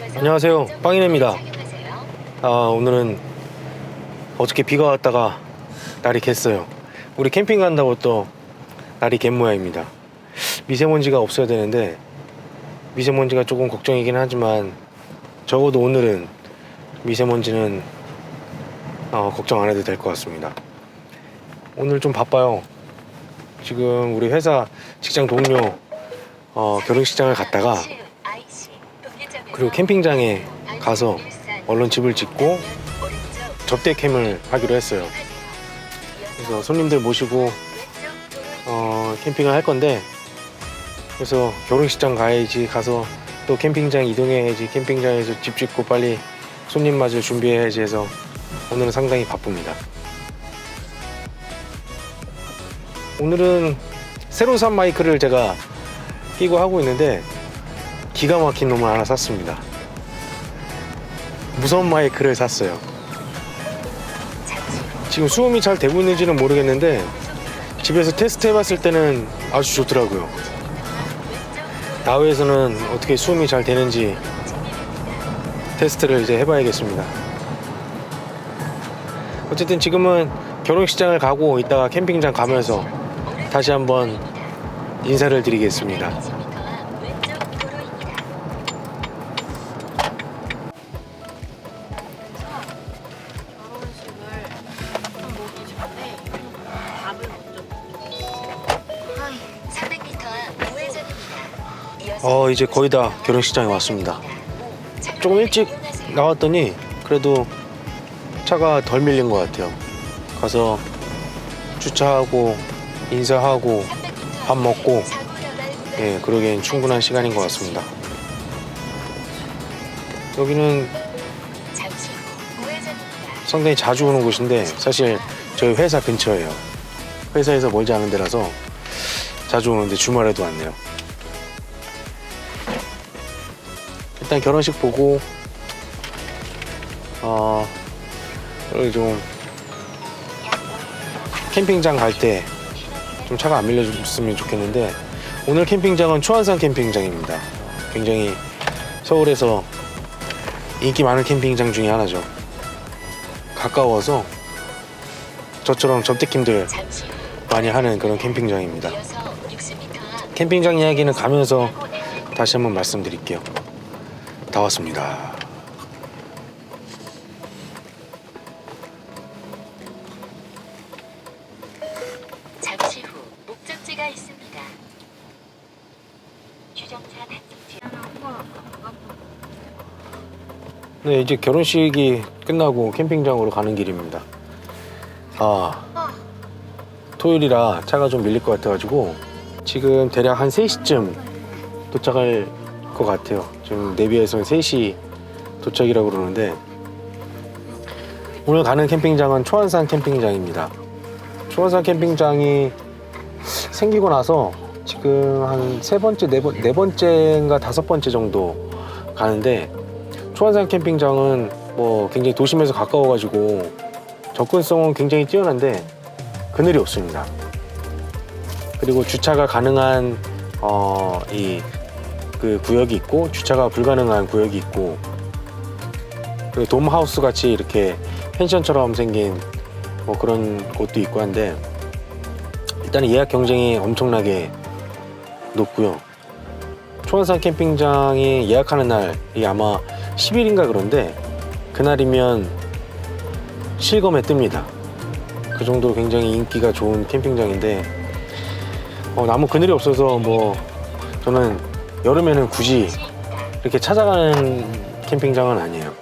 안녕하세요. 빵이네입니다. 아, 오늘은 어저께 비가 왔다가 날이 갰어요. 우리 캠핑 간다고 또 날이 갠 모양입니다. 미세먼지가 없어야 되는데 미세먼지가 조금 걱정이긴 하지만 적어도 오늘은 미세먼지는 어, 걱정 안 해도 될 것 같습니다. 오늘 좀 바빠요. 지금 우리 회사 직장 동료 어, 결혼식장을 갔다가 그리고 캠핑장에 가서 얼른 집을 짓고 접대 캠을 하기로 했어요. 그래서 손님들 모시고 어, 캠핑을 할 건데 그래서 결혼식장 가야지 가서 또 캠핑장 이동해야지 캠핑장에서 집 짓고 빨리 손님 맞을 준비해야지 해서 오늘은 상당히 바쁩니다. 오늘은 새로 산 마이크를 제가 끼고 하고 있는데 기가 막힌 놈을 하나 샀습니다. 무선 마이크를 샀어요. 지금 수음이 잘 되고 있는지는 모르겠는데 집에서 테스트 해봤을 때는 아주 좋더라고요. 야외에서는 어떻게 수음이 잘 되는지 테스트를 이제 해봐야겠습니다. 어쨌든 지금은 결혼식장을 가고 이따가 캠핑장 가면서 다시 한번 인사를 드리겠습니다. 어 이제 거의 다 결혼식장에 왔습니다. 조금 일찍 나왔더니 그래도 차가 덜 밀린 것 같아요. 가서 주차하고 인사하고 밥 먹고 예 그러기엔 충분한 시간인 것 같습니다. 여기는 상당히 자주 오는 곳인데 사실 저희 회사 근처예요. 회사에서 멀지 않은 데라서 자주 오는데 주말에도 왔네요. 일단 결혼식 보고 어 여기 좀 캠핑장 갈 때 좀 차가 안 밀려줬으면 좋겠는데 오늘 캠핑장은 초안산 캠핑장입니다. 굉장히 서울에서 인기 많은 캠핑장 중에 하나죠. 가까워서 저처럼 접대킴들 많이 하는 그런 캠핑장입니다. 캠핑장 이야기는 가면서 다시 한번 말씀드릴게요. 다 왔습니다. 잠시 후 목적지가 있습니다. 주정차 단속지 네, 이제 결혼식이 끝나고 캠핑장으로 가는 길입니다. 아, 토요일이라 차가 좀 밀릴 것 같아가지고 지금 대략 한 3시쯤 도착할 것 같아요. 지금 내비에서는 3시 도착이라고 그러는데 오늘 가는 캠핑장은 초안산 캠핑장입니다. 초안산 캠핑장이 생기고 나서 지금 한 세 번째, 네, 번, 네 번째인가 다섯 번째 정도 가는데 초안산 캠핑장은 뭐 굉장히 도심에서 가까워가지고 접근성은 굉장히 뛰어난데 그늘이 없습니다. 그리고 주차가 가능한 어, 이 그 구역이 있고 주차가 불가능한 구역이 있고 그리고 돔하우스 같이 이렇게 펜션처럼 생긴 뭐 그런 곳도 있고 한데 일단 예약 경쟁이 엄청나게 높고요. 초안산 캠핑장이 예약하는 날이 아마 10일인가 그런데 그날이면 실검에 뜹니다. 그 정도로 굉장히 인기가 좋은 캠핑장인데 어, 나무 그늘이 없어서 뭐 저는 여름에는 굳이 이렇게 찾아가는 캠핑장은 아니에요.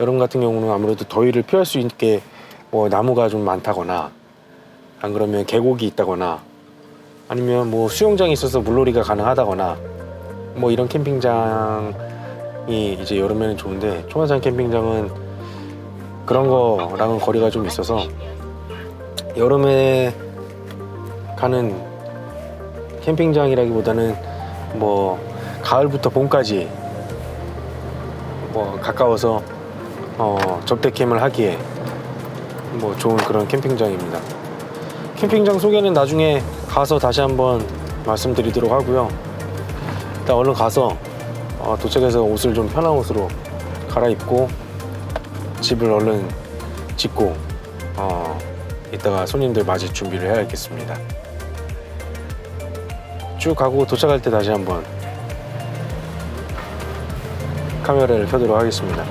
여름 같은 경우는 아무래도 더위를 피할 수 있게 뭐 나무가 좀 많다거나 안 그러면 계곡이 있다거나 아니면 뭐 수영장이 있어서 물놀이가 가능하다거나 뭐 이런 캠핑장이 이제 여름에는 좋은데 초안산 캠핑장은 그런 거랑은 거리가 좀 있어서 여름에 가는 캠핑장이라기보다는 뭐 가을부터 봄까지 뭐 가까워서 어 접대 캠을 하기에 뭐 좋은 그런 캠핑장입니다. 캠핑장 소개는 나중에 가서 다시 한번 말씀드리도록 하고요. 일단 얼른 가서 어, 도착해서 옷을 좀 편한 옷으로 갈아입고 집을 얼른 짓고 어, 이따가 손님들 맞을 준비를 해야겠습니다. 쭉 가고 도착할 때 다시 한번 카메라를 켜도록 하겠습니다.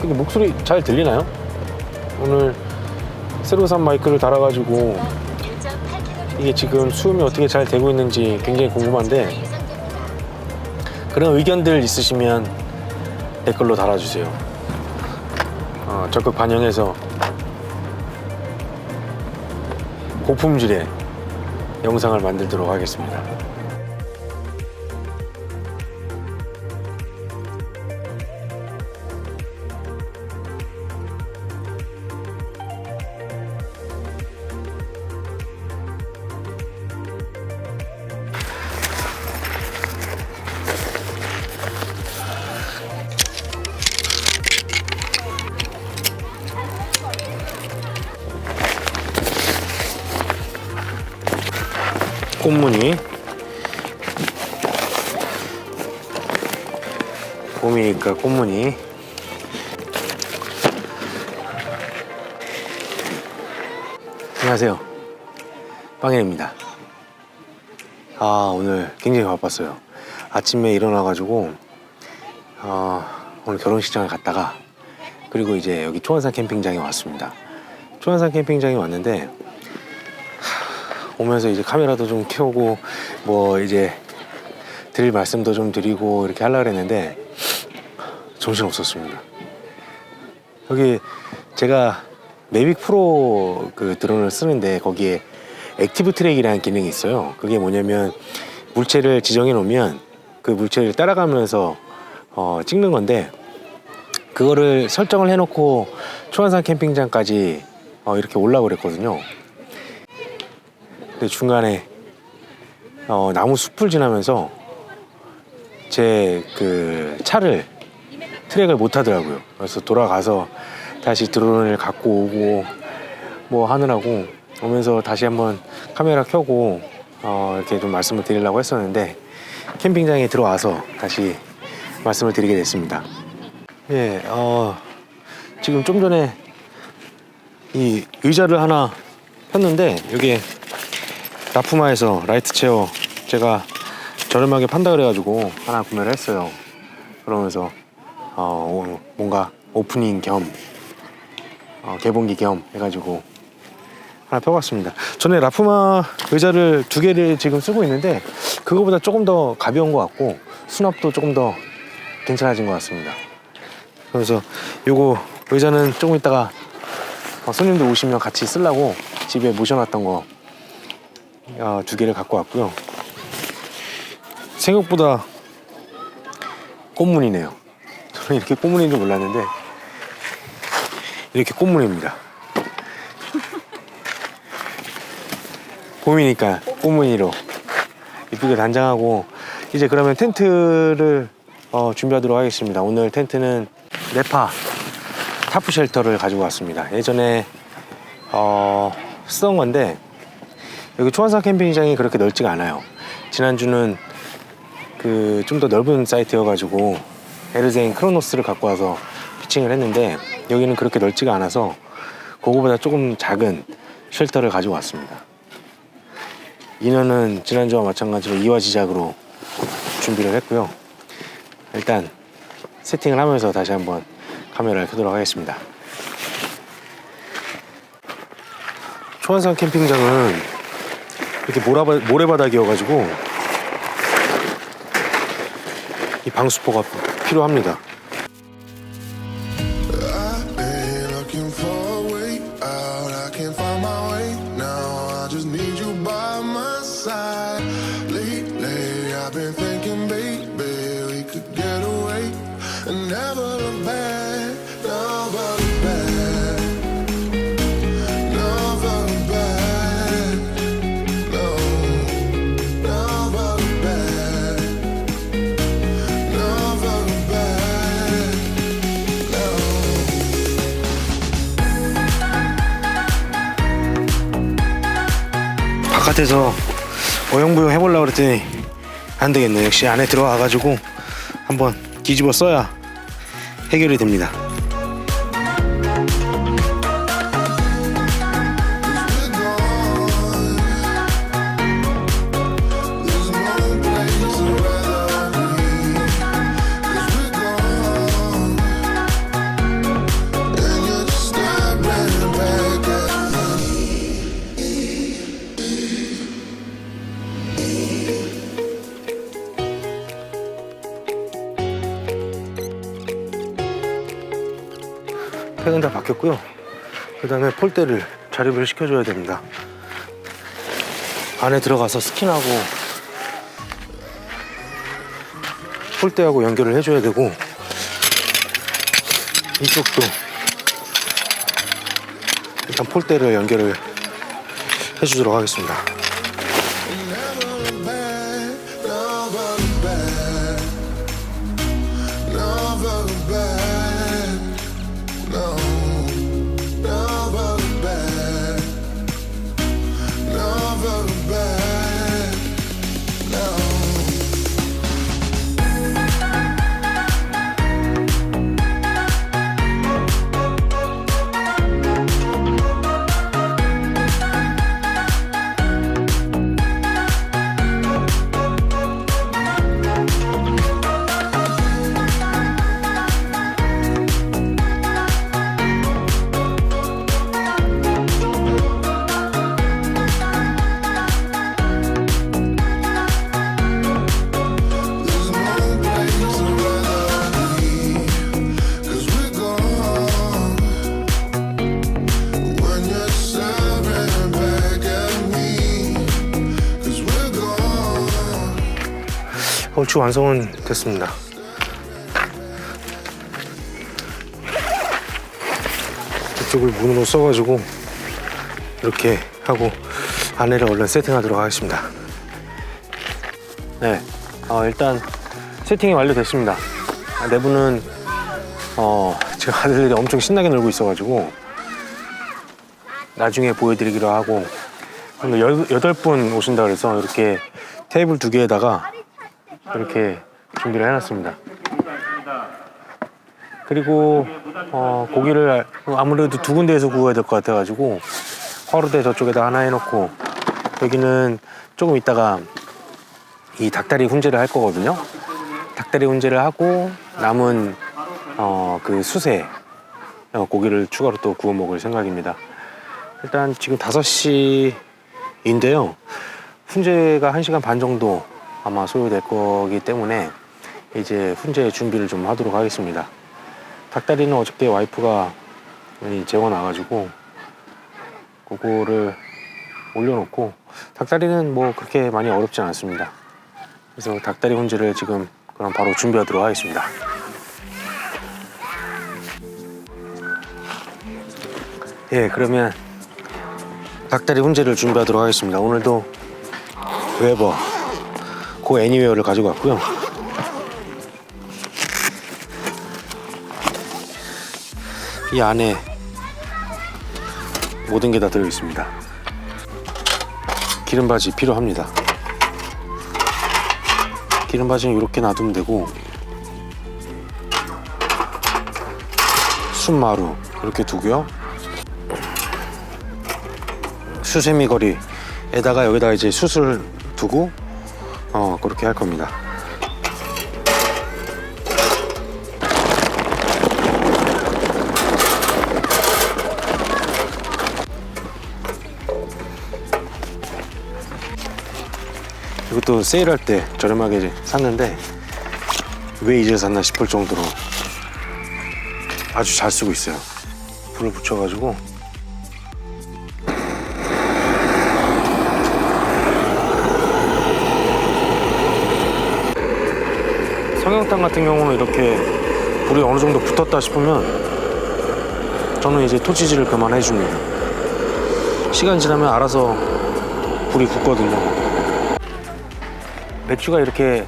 근데 목소리 잘 들리나요? 오늘 새로 산 마이크를 달아가지고 1.8km 이게 지금 수음이 어떻게 잘 되고 있는지 굉장히 궁금한데. 그런 의견들 있으시면 댓글로 달아주세요. 어, 적극 반영해서 고품질의 영상을 만들도록 하겠습니다. 꽃무늬 봄이니까 꽃무늬 안녕하세요. 빵현입니다. 아 오늘 굉장히 바빴어요. 아침에 일어나가지고 아, 오늘 결혼식장을 갔다가 그리고 이제 여기 초원산 캠핑장에 왔습니다. 초원산 캠핑장에 왔는데 오면서 이제 카메라도 좀 켜고 뭐 이제 드릴 말씀도 좀 드리고 이렇게 하려고 했는데 정신 없었습니다. 여기 제가 매빅 프로 그 드론을 쓰는데 거기에 액티브 트랙이라는 기능이 있어요. 그게 뭐냐면 물체를 지정해 놓으면 그 물체를 따라가면서 어, 찍는 건데 그거를 설정을 해놓고 초안산 캠핑장까지 어, 이렇게 올라고 그랬거든요. 근데 중간에 어, 나무 숲을 지나면서 제 그 차를 트랙을 못 하더라고요. 그래서 돌아가서 다시 드론을 갖고 오고 뭐 하느라고 오면서 다시 한번 카메라 켜고 어, 이렇게 좀 말씀을 드리려고 했었는데 캠핑장에 들어와서 다시 말씀을 드리게 됐습니다. 예, 어, 지금 좀 전에 이 의자를 하나 폈는데 여기에 라프마에서 라이트 체어 제가 저렴하게 판다 그래가지고 하나 구매를 했어요. 그러면서 어, 오- 뭔가 오프닝 겸 어, 개봉기 겸 해가지고 하나 펴봤습니다. 전에 라프마 의자를 두 개를 지금 쓰고 있는데 그거보다 조금 더 가벼운 것 같고 수납도 조금 더 괜찮아진 것 같습니다. 그래서 요거 의자는 조금 있다가 어, 손님들 오시면 같이 쓰려고 집에 모셔놨던 거 어, 두 개를 갖고 왔고요. 생각보다 꽃무늬네요. 저는 이렇게 꽃무늬인 줄 몰랐는데 이렇게 꽃무늬입니다. 봄이니까 꽃무늬로 이쁘게 단장하고 이제 그러면 텐트를 어, 준비하도록 하겠습니다. 오늘 텐트는 네파 타프 쉘터를 가지고 왔습니다. 예전에 어, 쓰던 건데 여기 초안산 캠핑장이 그렇게 넓지가 않아요. 지난주는 그 좀 더 넓은 사이트여가지고 에르젠 크로노스를 갖고 와서 피칭을 했는데 여기는 그렇게 넓지가 않아서 그거보다 조금 작은 쉘터를 가지고 왔습니다. 인원은 지난주와 마찬가지로 이화 지작으로 준비를 했고요. 일단 세팅을 하면서 다시 한번 카메라를 켜도록 하겠습니다. 초안산 캠핑장은 이렇게 모라바, 모래바닥이어가지고 이 방수포가 필요합니다. 바깥에서 어영부영 해보려고 그랬더니 안 되겠네. 역시 안에 들어와가지고 한번 뒤집어 써야 해결이 됩니다. 팩은 다 바뀌었고요. 그 다음에 폴대를 자립을 시켜줘야 됩니다. 안에 들어가서 스킨하고 폴대하고 연결을 해줘야 되고 이쪽도 일단 폴대를 연결을 해주도록 하겠습니다. 얼추 완성은 됐습니다. 이쪽을 문으로 써가지고 이렇게 하고 안에를 얼른 세팅하도록 하겠습니다. 네, 어, 일단 세팅이 완료됐습니다. 아, 내부는 어, 지금 아들들이 엄청 신나게 놀고 있어가지고 나중에 보여드리기로 하고 오늘 분 오신다 그래서 이렇게 테이블 두 개에다가 이렇게 준비를 해놨습니다. 그리고 어, 고기를 아무래도 두 군데에서 구워야 될 것 같아가지고 화로대 저쪽에다 하나 해놓고 여기는 조금 있다가 이 닭다리 훈제를 할 거거든요. 닭다리 훈제를 하고 남은 어, 그 수세 어, 고기를 추가로 또 구워 먹을 생각입니다. 일단 지금 5시인데요. 훈제가 1시간 반 정도 아마 소요될 거기 때문에 이제 훈제 준비를 좀 하도록 하겠습니다. 닭다리는 어저께 와이프가 이 재워 놔가지고 그거를 올려놓고 닭다리는 뭐 그렇게 많이 어렵지 않습니다. 그래서 닭다리 훈제를 지금 그럼 바로 준비하도록 하겠습니다. 예, 그러면 닭다리 훈제를 준비하도록 하겠습니다. 오늘도 웨버 고 애니웨어를 가지고 왔고요. 이 안에 모든 게 다 들어 있습니다. 기름 바지 필요합니다. 기름 바지는 이렇게 놔두면 되고 순마루 이렇게 두고요. 수세미 거리에다가 여기다가 이제 숯을 두고 어 그렇게 할 겁니다. 이것도 세일할 때 저렴하게 샀는데 왜 이제 샀나 싶을 정도로 아주 잘 쓰고 있어요. 불을 붙여가지고 성형탕 같은 경우는 이렇게 불이 어느 정도 붙었다 싶으면 저는 이제 토치질을 그만해 줍니다. 시간 지나면 알아서 불이 굳거든요. 배추가 이렇게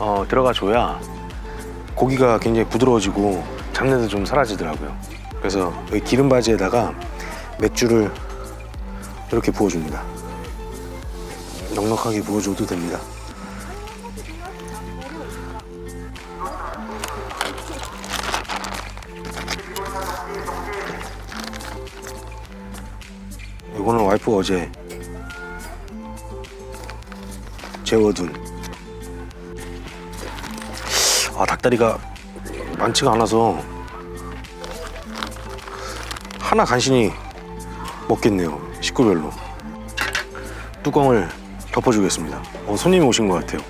어, 들어가 줘야 고기가 굉장히 부드러워지고 잡내도 좀 사라지더라고요. 그래서 여기 기름 바지에다가 맥주를 이렇게 부어줍니다. 넉넉하게 부어줘도 됩니다. 와이프가 어제 재워둔. 아 닭다리가 많지가 않아서 하나 간신히 먹겠네요 식구별로. 뚜껑을 덮어주겠습니다. 어, 손님이 오신 것 같아요.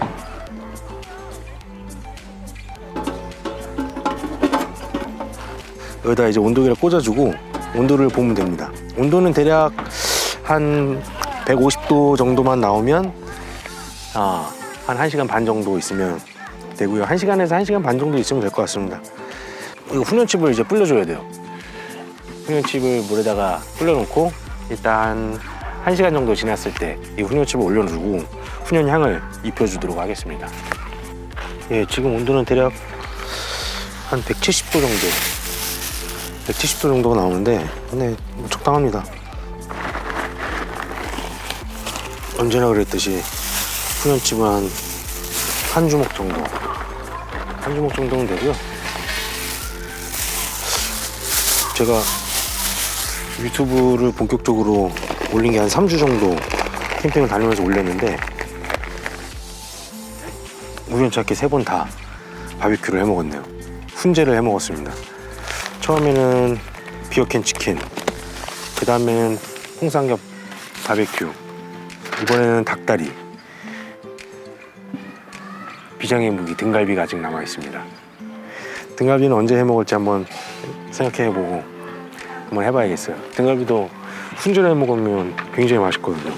여기다 이제 온도계를 꽂아주고 온도를 보면 됩니다. 온도는 대략 한 150도 정도만 나오면 아, 한 1시간 반 정도 있으면 되고요. 1시간에서 1시간 반 정도 있으면 될 것 같습니다. 이거 훈연칩을 이제 불려줘야 돼요. 훈연칩을 물에다가 불려놓고 일단 1시간 정도 지났을 때 이 훈연칩을 올려주고 훈연향을 입혀주도록 하겠습니다. 예, 지금 온도는 대략 한 170도 정도 170도 정도가 나오는데 뭐 적당합니다 언제나 그랬듯이 훈연칩은 한, 한 주먹 정도. 한 주먹 정도면 되고요. 제가 유튜브를 본격적으로 올린 게 한 3주 정도 캠핑을 다니면서 올렸는데 우연찮게 세 번 다 바비큐를 해 먹었네요. 훈제를 해 먹었습니다. 처음에는 비어캔 치킨 그 다음에는 홍삼겹 바비큐 이번에는 닭다리. 비장의 무기 등갈비가 아직 남아 있습니다. 등갈비는 언제 해 먹을지 한번 생각해 보고 한번 해봐야겠어요. 등갈비도 훈제를 해 먹으면 굉장히 맛있거든요.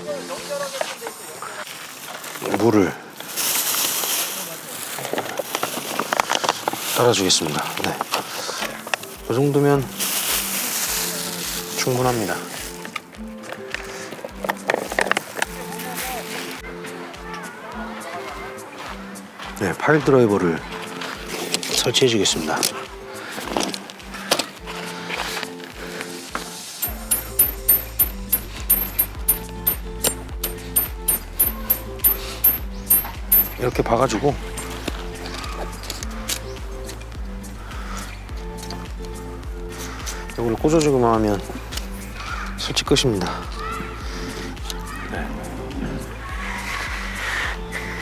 물을 따라주겠습니다. 네. 이 정도면 충분합니다. 네, 파일 드라이버를 설치해 주겠습니다. 이렇게 봐가지고 이걸 꽂아주기만 하면 설치 끝입니다.